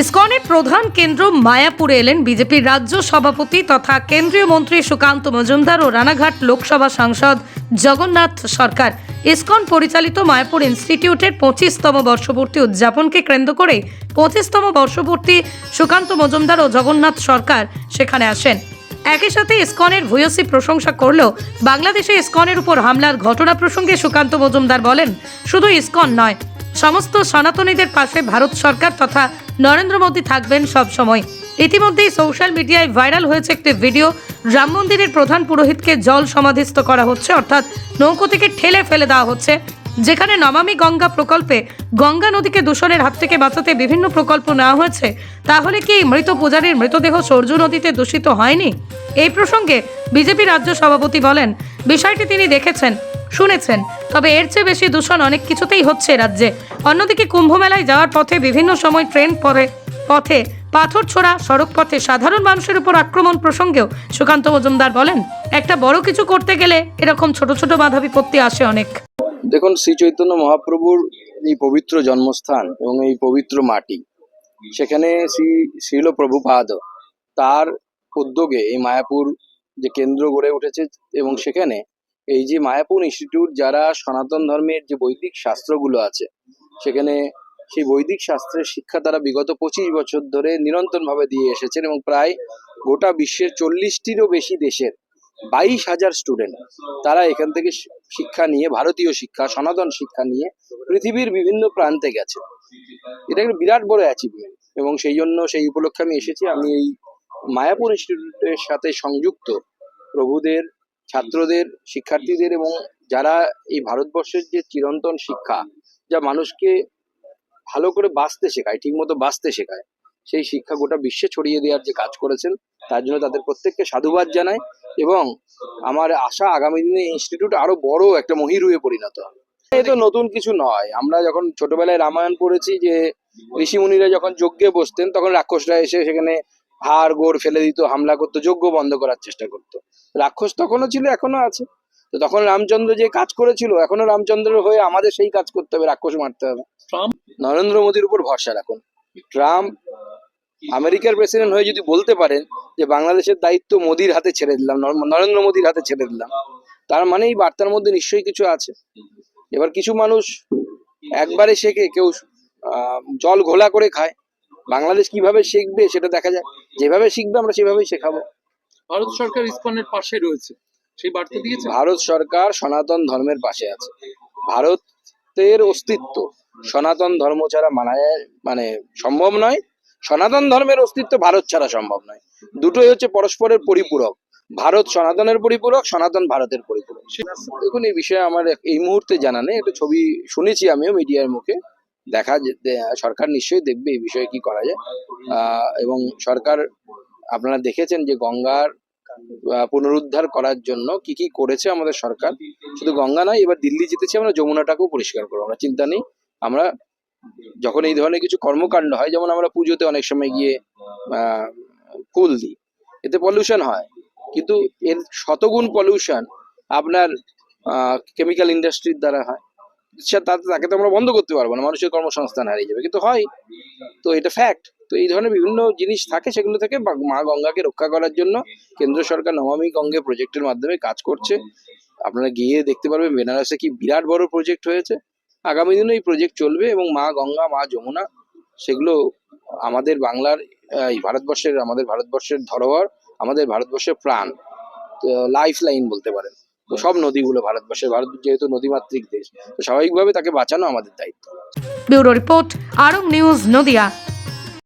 ইসকনের প্রধান কেন্দ্র মায়াপুরে এলেন বিজেপির রাজ্য সভাপতি তথা কেন্দ্রীয় মন্ত্রী সুকান্ত মজুমদার ও রানাঘাট লোকসভা সাংসদ জগন্নাথ সরকার। ইসকন পরিচালিত মায়াপুর ইনস্টিটিউটের পঁচিশতম বর্ষপূর্তি উদযাপনকে কেন্দ্র করে পঁচিশতম বর্ষপূর্তি সুকান্ত মজুমদার ও জগন্নাথ সরকার সেখানে আসেন। একই সাথে ইসকনের ভূয়সী প্রশংসা করলেও বাংলাদেশে ইসকনের উপর হামলার ঘটনা প্রসঙ্গে সুকান্ত মজুমদার বলেন, শুধু ইসকন নয় সমস্ত সনাতনীদের পাশে ভারত সরকার তথা নরেন্দ্র মোদী থাকবেন সব সময়। ইতিমধ্যেই সোশ্যাল মিডিয়ায় ভাইরাল হয়েছে একটি ভিডিও রাম মন্দিরের প্রধান পুরোহিতকে জল সমাধিস্থ করা হচ্ছে, অর্থাৎ নৌকো থেকে ঠেলে ফেলে দেওয়া হচ্ছে। যেখানে নমামি গঙ্গা প্রকল্পে গঙ্গা নদীকে দূষণের হাত থেকে বাঁচাতে বিভিন্ন প্রকল্প নেওয়া হয়েছে, তাহলে কি মৃত পূজারীর মৃতদেহ সরজু নদীতে দূষিত হয়নি? এই প্রসঙ্গে বিজেপি রাজ্য সভাপতি বলেন, বিষয়টি তিনি দেখেছেন। শুনেছেন, তবে এর চেয়ে বেশি দূষণ অনেক কিছুতেই হচ্ছে রাজ্যে। অন্যদিকে কুম্ভ মেলায় যাওয়ার পথে বিভিন্ন সময় ট্রেন পরে, পথে পাথর ছোড়া, সড়ক পথে সাধারণ মানুষের উপর আক্রমণ প্রসঙ্গেও সুকান্ত মজুমদার বলেন, একটা বড় কিছু করতে গেলে এরকম ছোট ছোট বাধা বিপত্তি আসে অনেক। দেখুন, শ্রী চৈতন্য মহাপ্রভুর এই পবিত্র জন্মস্থান এবং এই পবিত্র মাটি, সেখানে শ্রী শ্রীল প্রভুপাদ তার উদ্যোগে এই মায়াপুর যে কেন্দ্র গড়ে উঠেছে এবং সেখানে এই যে মায়াপুর ইনস্টিটিউট, যারা সনাতন ধর্মের যে বৈদিক শাস্ত্রগুলো আছে, সেখানে সেই বৈদিক শাস্ত্রের শিক্ষা তারা বিগত পঁচিশ বছর ধরে নিরন্তরভাবে দিয়ে এসেছেন এবং প্রায় গোটা বিশ্বের চল্লিশটিরও বেশি দেশের বাইশ হাজার স্টুডেন্ট তারা এখান থেকে শিক্ষা নিয়ে, ভারতীয় শিক্ষা, সনাতন শিক্ষা নিয়ে পৃথিবীর বিভিন্ন প্রান্তে গেছে এটা একটা বিরাট বড় অ্যাচিভমেন্ট এবং সেই জন্য সেই উপলক্ষে আমি এসেছি। আমি এই মায়াপুর ইনস্টিটিউটের সাথে সংযুক্ত প্রভুদের ছাত্রদের, শিক্ষার্থীদের এবং যারা এই ভারতবর্ষের যে চিরন্তন শিক্ষা যা মানুষকে ভালো করে বাঁচতে শেখায়, ঠিকমতো বাঁচতে শেখায়, সেই শিক্ষা গোটা বিশ্বে ছড়িয়ে দেওয়ার যে কাজ করেছেন, তার জন্য তাদের প্রত্যেককে সাধুবাদ জানাই এবং আমার আশা আগামী দিনে ইনস্টিটিউট আরও বড় একটা মহিরুহে পরিণত হবে। এ তো নতুন কিছু নয়। আমরা যখন ছোটবেলায় রামায়ণ পড়েছি যে ঋষি মুনিরা যখন যজ্ঞে বসতেন, তখন রাক্ষসরা এসে সেখানে হাড় গোড় ফেলে দিত হামলা করতো যজ্ঞ বন্ধ করার চেষ্টা করতো। রাক্ষস তখনও ছিল এখনও আছে। তো তখন রামচন্দ্র যে কাজ করেছিল এখনও রামচন্দ্রের হয়ে আমাদের সেই কাজ করতে হবে রাক্ষস মারতে হবে। ট্রাম্প? নরেন্দ্র মোদীর উপর ভরসা রাখুন। ট্রাম্প আমেরিকার প্রেসিডেন্ট হয়ে যদি বলতে পারেন যে বাংলাদেশের দায়িত্ব মোদির হাতে ছেড়ে দিলাম নর- নরেন্দ্র মোদীর হাতে ছেড়ে দিলাম তার মানে এই বার্তার মধ্যে নিশ্চয়ই কিছু আছে। এবার কিছু মানুষ একবারে শেখে কেউ আহ, জল ঘোলা করে খায় বাংলাদেশ কীভাবে শিখবে সেটা দেখা যায় যেভাবে শিখবে আমরা সেভাবেই শেখাবো। ভারত সরকার ইসকনের পাশে রয়েছে। সেই বার্তা দিয়েছে ভারত সরকার সনাতন ধর্মের পাশে আছে। ভারতের অস্তিত্ব সনাতন ধর্ম ছাড়া মানা মানে সম্ভব নয়। সনাতন ধর্মের অস্তিত্ব ভারত ছাড়া সম্ভব নয়। দুটোই হচ্ছে পরস্পরের পরিপূরক। ভারত সনাতনের পরিপূরক সনাতন ভারতের পরিপূরক। দেখুন এই বিষয়ে আমার এই মুহূর্তে জানা নেই। একটা ছবি শুনেছি আমিও মিডিয়ার মুখে। দেখা সরকার নিশ্চয়ই দেখবে এই বিষয়ে কি করা যায়। এবং সরকার, আপনারা দেখেছেন যে গঙ্গার পুনরুদ্ধার করার জন্য কি কি করেছে আমাদের সরকার। শুধু গঙ্গা নয়, এবার দিল্লি জিতেছি, আমরা যমুনাটাকেও পরিষ্কার করব। আমরা চিন্তা নেই, আমরা যখন এই ধরনের কিছু কর্মকাণ্ড হয়, যেমন আমরা পুজোতে অনেক সময় গিয়ে ফুল দিই, এতে পলিউশন হয়। কিন্তু এর শতগুণ পলিউশন আপনার কেমিক্যাল ইন্ডাস্ট্রির দ্বারা হয়। তাকে তো আমরা বন্ধ করতে পারব না, মানুষের কর্মসংস্থান হারিয়ে যাবে। কিন্তু হয়। তো এটা ফ্যাক্ট তো এই ধরনের বিভিন্ন জিনিস থাকে, সেগুলো থেকে মা গঙ্গাকে রক্ষা করার জন্য কেন্দ্র সরকার নমামি গঙ্গে প্রজেক্টের মাধ্যমে কাজ করছে। আপনারা গিয়ে দেখতে পারবেন, বেনারসে কি বিরাট বড় প্রজেক্ট হয়েছে। আগামী দিনে এই প্রজেক্ট চলবে এবং মা গঙ্গা, মা যমুনা, সেগুলো আমাদের বাংলার, এই ভারতবর্ষের, আমাদের ভারতবর্ষের ধরোহর আমাদের ভারতবর্ষের প্রাণ। লাইফ লাইন বলতে পারেন। তো সব নদীগুলো ভারতবর্ষের, ভারত যেহেতু নদীমাতৃক দেশ, তো স্বাভাবিকভাবে তাকে বাঁচানো আমাদের দায়িত্ব। Bureau report Arab news Nadia.